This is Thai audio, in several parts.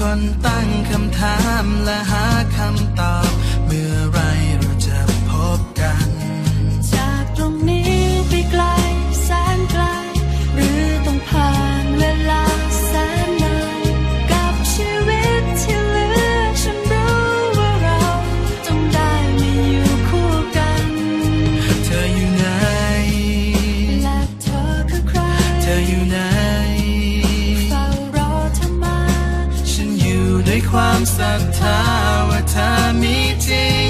คนตั้งคำถามและหาคำตอบ ศรัทธาว่าเธอมีจริง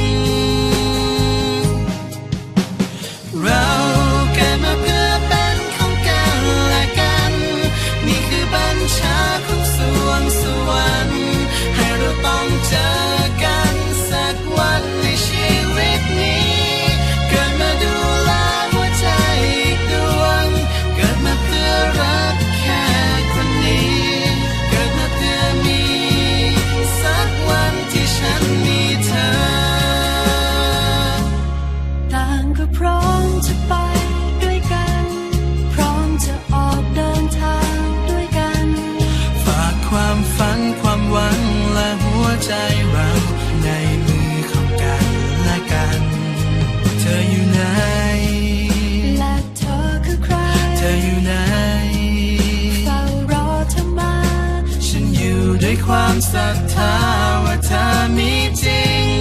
the tower time meeting.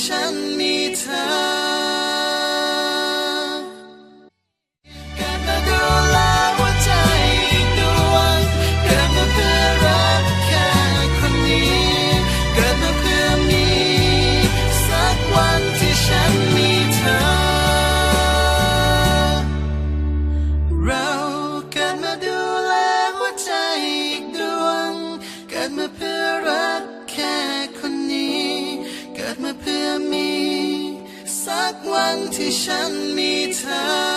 ฉันมีเธอ มาเพื่อมี สักวันที่ฉันมีเธอ